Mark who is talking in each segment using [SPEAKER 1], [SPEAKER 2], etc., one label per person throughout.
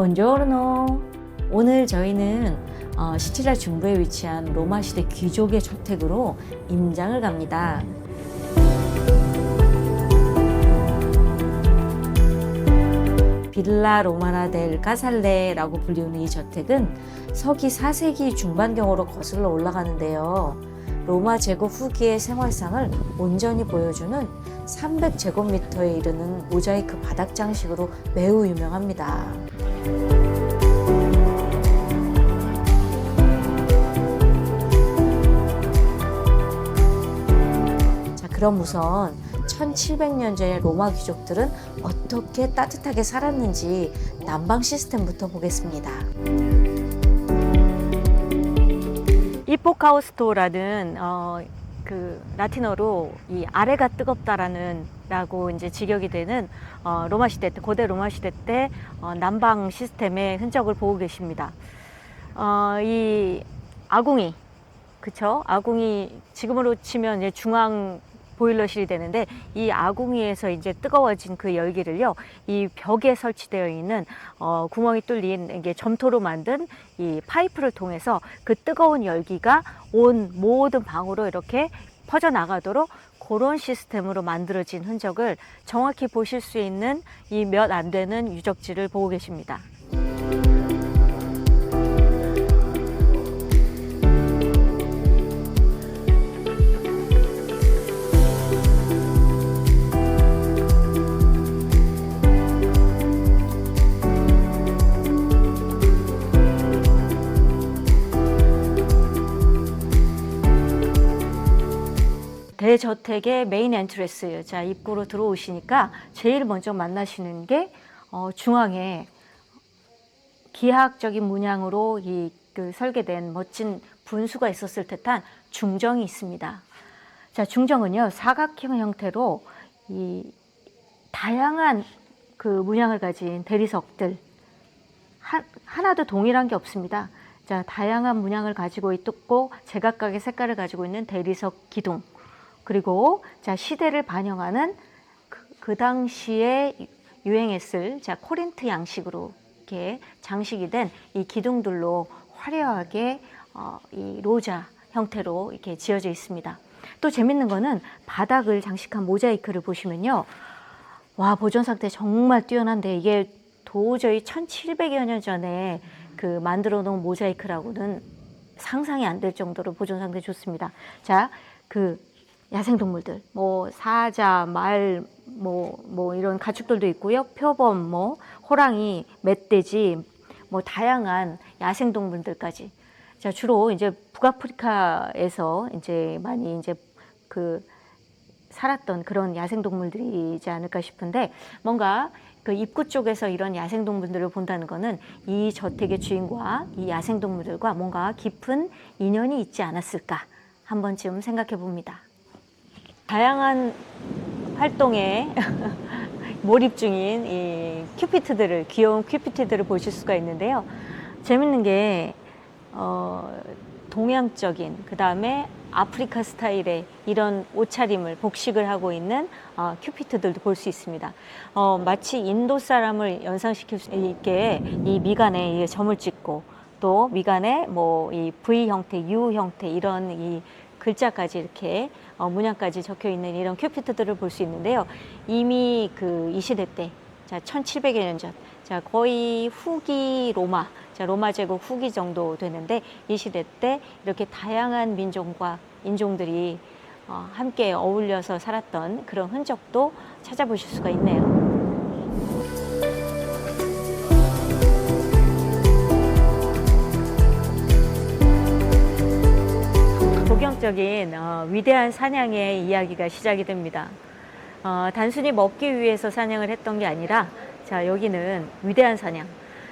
[SPEAKER 1] 본조르노. 오늘 저희는 어, 시칠리아 중부에 위치한 로마 시대 귀족의 저택으로 임장을 갑니다. 빌라 로마나 델 까살레라고 불리는 이 저택은 서기 4세기 중반경으로 거슬러 올라가는데요. 로마 제국 후기의 생활상을 온전히 보여주는 300제곱미터에 이르는 모자이크 바닥 장식으로 매우 유명합니다. 자, 그럼 우선 1700년 전의 로마 귀족들은 어떻게 따뜻하게 살았는지 난방 시스템부터 보겠습니다. 이포카우스토라는 어, 그 라틴어로 이 아래가 뜨겁다라는 라고 이제 직역이 되는 어, 로마 시대 때 고대 로마 시대 때 어, 난방 시스템의 흔적을 보고 계십니다. 어, 이 아궁이 그쵸? 아궁이 지금으로 치면 이제 중앙 보일러실이 되는데 이 아궁이에서 이제 뜨거워진 그 열기를요 이 벽에 설치되어 있는 어, 구멍이 뚫린 이게 점토로 만든 이 파이프를 통해서 그 뜨거운 열기가 온 모든 방으로 이렇게 퍼져 나가도록 그런 시스템으로 만들어진 흔적을 정확히 보실 수 있는 이 몇 안 되는 유적지를 보고 계십니다. 대저택의 메인 엔트레스 자 입구로 들어오시니까 제일 먼저 만나시는 게 어, 중앙에 기하학적인 문양으로 이 그 설계된 멋진 분수가 있었을 듯한 중정이 있습니다. 자 중정은요 사각형 형태로 이 다양한 그 문양을 가진 대리석들 하, 하나도 동일한 게 없습니다. 자 다양한 문양을 가지고 있고 제각각의 색깔을 가지고 있는 대리석 기둥. 그리고 자 시대를 반영하는 그, 그 당시에 유행했을 자 코린트 양식으로 이렇게 장식이 된 이 기둥들로 화려하게 어, 이 로자 형태로 이렇게 지어져 있습니다. 또 재밌는 거는 바닥을 장식한 모자이크를 보시면요. 와 보존 상태 정말 뛰어난데 이게 도저히 1700여 년 전에 그 만들어 놓은 모자이크라고는 상상이 안 될 정도로 보존 상태 좋습니다. 자, 그 야생동물들, 뭐 사자, 말, 뭐, 뭐 이런 가축들도 있고요. 표범, 뭐 호랑이, 멧돼지, 뭐 다양한 야생동물들까지. 자, 주로 이제 북아프리카에서 이제 많이 이제 그 살았던 그런 야생동물들이지 않을까 싶은데 뭔가 그 입구 쪽에서 이런 야생동물들을 본다는 거는 이 저택의 주인과 이 야생동물들과 뭔가 깊은 인연이 있지 않았을까 한 번쯤 생각해 봅니다. 다양한 활동에 몰입 중인 이 큐피트들을 귀여운 큐피트들을 보실 수가 있는데요. 재밌는 게 어, 동양적인 그 다음에 아프리카 스타일의 이런 옷차림을 복식을 하고 있는 어, 큐피트들도 볼 수 있습니다. 어, 마치 인도 사람을 연상시킬 수 있게 이 미간에 이 점을 찍고 또 미간에 뭐 이 V 형태, U 형태 이런 이 글자까지 이렇게 어, 문양까지 적혀 있는 이런 큐피트들을 볼 수 있는데요. 이미 그 이 시대 때, 자 1700여 년 전, 자 거의 후기 로마, 자 로마 제국 후기 정도 되는데 이 시대 때 이렇게 다양한 민족과 인종들이 어, 함께 어울려서 살았던 그런 흔적도 찾아보실 수가 있네요. 본격적인 어, 위대한 사냥의 이야기가 시작이 됩니다. 어, 단순히 먹기 위해서 사냥을 했던 게 아니라 자 여기는 위대한 사냥.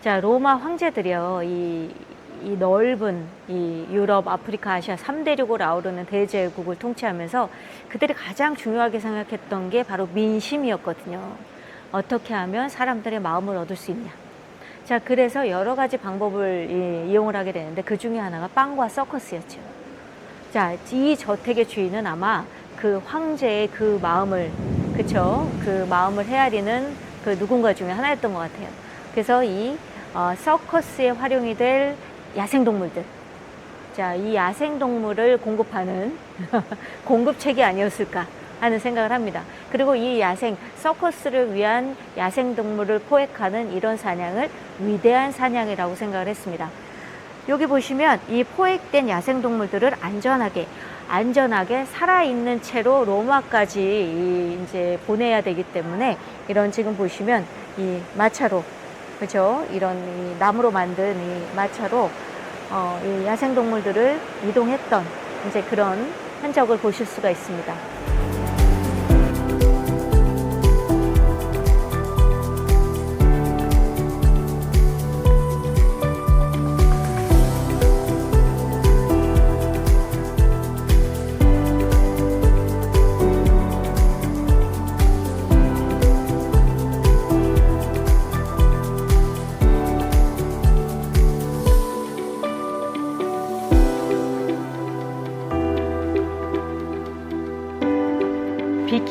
[SPEAKER 1] 자 로마 황제들이요 이, 이 넓은 이 유럽, 아프리카, 아시아 3대륙을 아우르는 대제국을 통치하면서 그들이 가장 중요하게 생각했던 게 바로 민심이었거든요. 어떻게 하면 사람들의 마음을 얻을 수 있냐. 자 그래서 여러 가지 방법을 이, 이용을 하게 되는데 그 중에 하나가 빵과 서커스였죠. 자, 이 저택의 주인은 아마 그 황제의 그 마음을, 그쵸? 그 마음을 헤아리는 그 누군가 중에 하나였던 것 같아요. 그래서 이 어, 서커스에 활용이 될 야생동물들. 자, 이 야생동물을 공급하는 공급책이 아니었을까 하는 생각을 합니다. 그리고 이 야생, 서커스를 위한 야생동물을 포획하는 이런 사냥을 위대한 사냥이라고 생각을 했습니다. 여기 보시면 이 포획된 야생동물들을 안전하게 안전하게 살아있는 채로 로마까지 이 이제 보내야 되기 때문에 이런 지금 보시면 이 마차로 그죠 이런 이 나무로 만든 이 마차로 어, 이 야생동물들을 이동했던 이제 그런 흔적을 보실 수가 있습니다.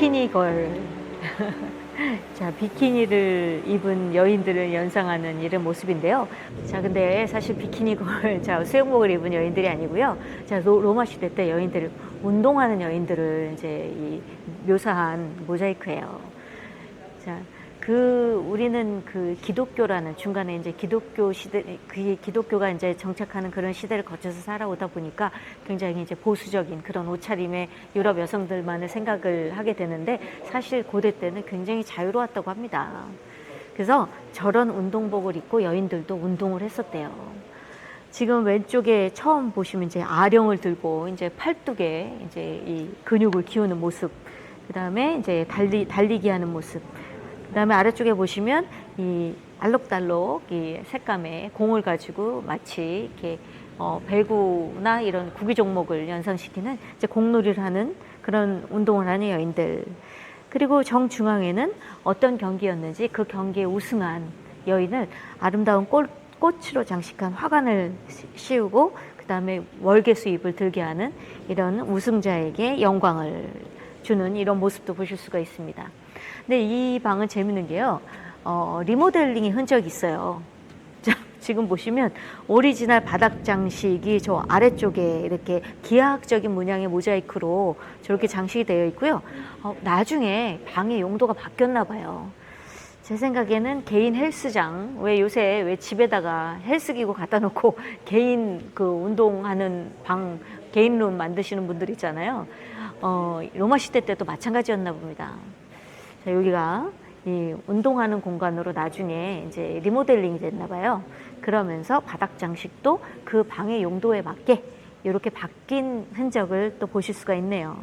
[SPEAKER 1] 비키니 걸. 자, 비키니를 입은 여인들을 연상하는 이런 모습인데요. 자, 근데 사실 비키니 걸, 자, 수영복을 입은 여인들이 아니고요. 자, 로, 로마 시대 때 여인들을, 운동하는 여인들을 이제 이 묘사한 모자이크예요. 자, 그 우리는 그 기독교라는 중간에 이제 기독교 시대 그 기독교가 이제 정착하는 그런 시대를 거쳐서 살아오다 보니까 굉장히 이제 보수적인 그런 옷차림의 유럽 여성들만의 생각을 하게 되는데 사실 고대 때는 굉장히 자유로웠다고 합니다. 그래서 저런 운동복을 입고 여인들도 운동을 했었대요. 지금 왼쪽에 처음 보시면 이제 아령을 들고 이제 팔뚝에 이제 이 근육을 키우는 모습, 그 다음에 이제 달리 달리기 하는 모습. 그 다음에 아래쪽에 보시면 이 알록달록 이 색감의 공을 가지고 마치 이렇게 어, 배구나 이런 구기 종목을 연상시키는 이제 공놀이를 하는 그런 운동을 하는 여인들. 그리고 정중앙에는 어떤 경기였는지 그 경기에 우승한 여인을 아름다운 꽃, 꽃으로 장식한 화관을 씌우고 그 다음에 월계 수입을 들게 하는 이런 우승자에게 영광을 주는 이런 모습도 보실 수가 있습니다. 근데 이 방은 재밌는 게요. 어, 리모델링의 흔적이 있어요. 자, 지금 보시면 오리지널 바닥 장식이 저 아래쪽에 이렇게 기하학적인 문양의 모자이크로 저렇게 장식이 되어 있고요. 어, 나중에 방의 용도가 바뀌었나 봐요. 제 생각에는 개인 헬스장 왜 요새 왜 집에다가 헬스기구 갖다 놓고 개인 그 운동하는 방 개인 룸 만드시는 분들 있잖아요. 어, 로마 시대 때도 마찬가지였나 봅니다. 자, 여기가 이 운동하는 공간으로 나중에 이제 리모델링이 됐나 봐요. 그러면서 바닥 장식도 그 방의 용도에 맞게 이렇게 바뀐 흔적을 또 보실 수가 있네요.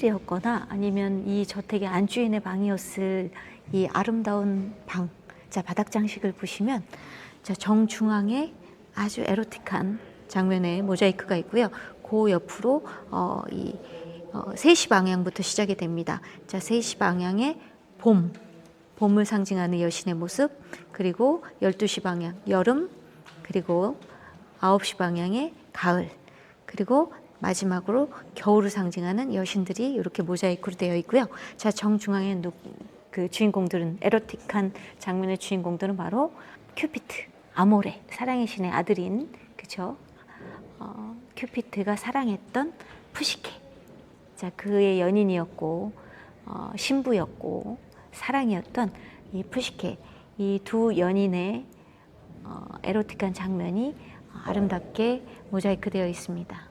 [SPEAKER 1] 침실이었거나 아니면 이 저택의 안주인의 방이었을 이 아름다운 방. 자, 바닥 장식을 보시면 자, 정중앙에 아주 에로틱한 장면의 모자이크가 있고요. 그 옆으로 어, 이 어, 3시 방향부터 시작이 됩니다. 자, 3시 방향에 봄, 봄을 상징하는 여신의 모습, 그리고 12시 방향, 여름, 그리고 9시 방향에 가을, 그리고 마지막으로 겨울을 상징하는 여신들이 이렇게 모자이크로 되어 있고요. 자, 정중앙에 누, 그 주인공들은 에로틱한 장면의 주인공들은 바로 큐피트, 아모레, 사랑의 신의 아들인 그죠? 어, 큐피트가 사랑했던 푸시케. 자, 그의 연인이었고 어, 신부였고 사랑이었던 이 푸시케. 이 두 연인의 어, 에로틱한 장면이 아름답게 모자이크 되어 있습니다.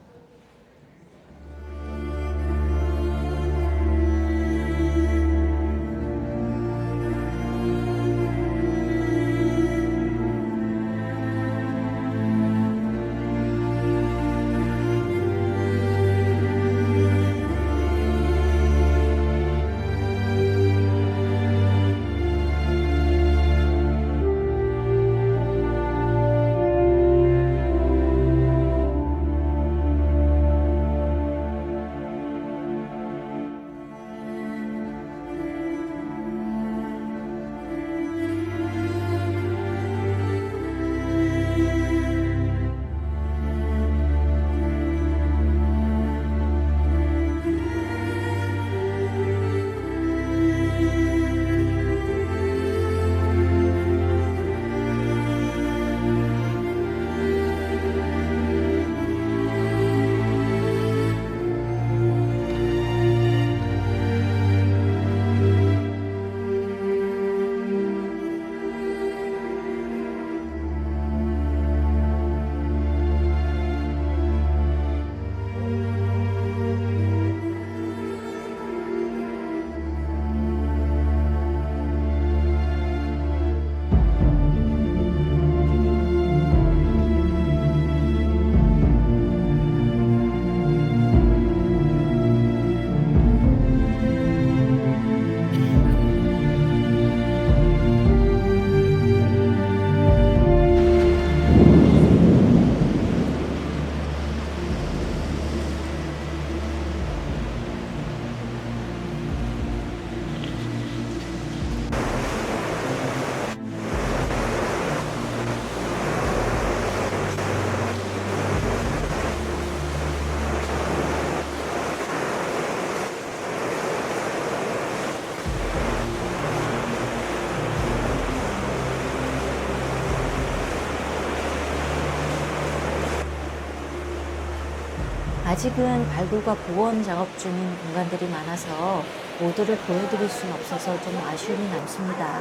[SPEAKER 1] 아직은 발굴과 복원 작업 중인 공간들이 많아서 모두를 보여드릴 수는 없어서 좀 아쉬움이 남습니다.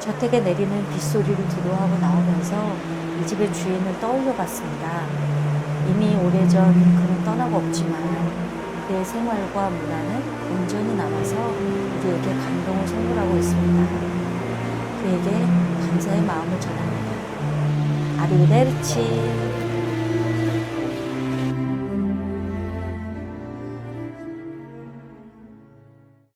[SPEAKER 1] 저택에 내리는 빗소리를 뒤로하고 나오면서 이 집의 주인을 떠올려 봤습니다. 이미 오래전 그는 떠나고 없지만 그의 생활과 문화는 온전히 남아서 우리에게 감동을 선물하고 있습니다. 그에게 감사의 마음을 전합니다. 아리베르치.